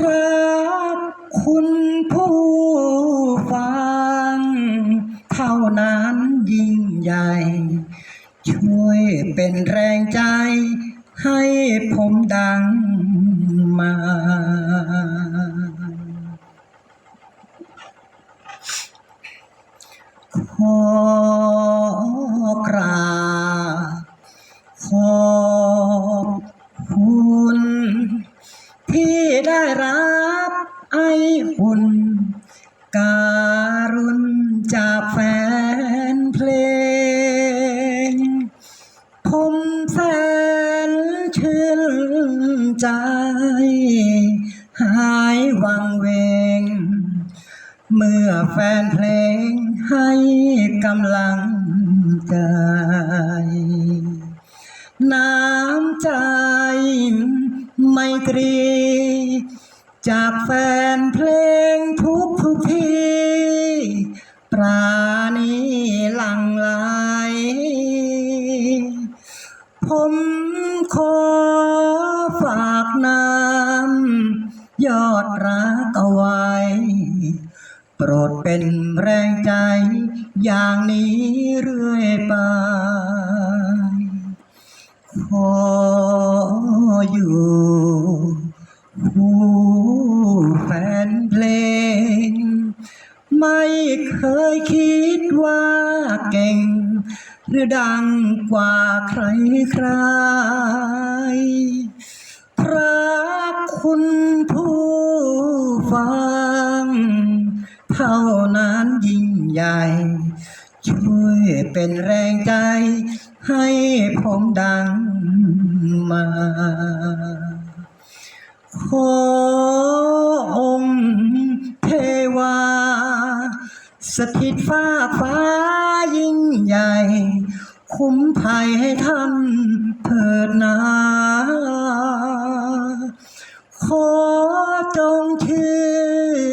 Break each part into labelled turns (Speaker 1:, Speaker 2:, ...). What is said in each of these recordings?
Speaker 1: ครับคุณผู้ฟัง เท่านั้นยิ่งใหญ่ ช่วยเป็นแรงใจ ให้ผมดังมา ขอ อุ่นการุณจากแฟนเพลง ผมแสนชื่นใจ หายวังเวง เมื่อแฟนเพลงให้กำลังใจ น้ำใจไมตรี จากแฟนเพลงทุกทุกทีปราณีหลังไหลผมขอฝากน้ำยอดรักเอาไว้ โปรดเป็นแรงใจ อย่างนี้เรื่อยไปขออยู่ คิดว่าเก่ง หรือดังกว่าใครใครพระคุณผู้ฟัง เท่านั้นยิ่งใหญ่ ช่วยเป็นแรงใจ ให้ผมดังมาขอ ถิตฟ้าฟ้ายิ่งใหญ่ คุ้มภัยให้ท่านเถิดนา ขอจงเชื่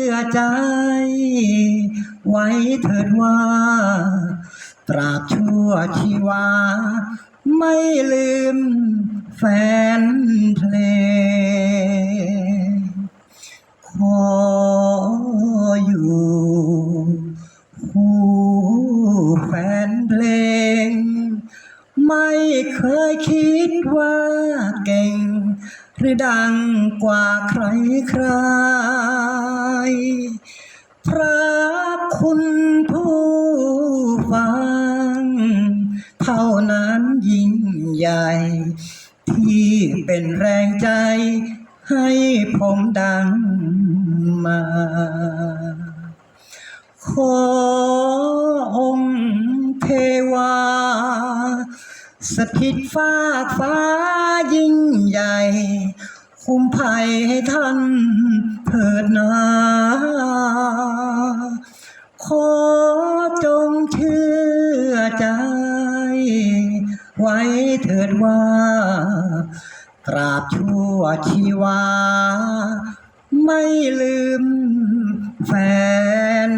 Speaker 1: อใจ ไว้เถิดว่า ตราบชั่วชีวา ไม่ลืมแฟน ไม่เคยคิดว่าเก่ง หรือดังกว่าใครใคร พระคุณผู้ฟัง เท่านั้นยิ่งใหญ่ ที่เป็นแรงใจให้ผมดังมาขอ สถิตฟ้าฟ้ายิ่งใหญ่ คุ้มภัยให้ท่านเถิดนา ขอจงเชื่อใจ ไว้เถิดว่า ตราบชั่วชีวา ไม่ลืมแฟน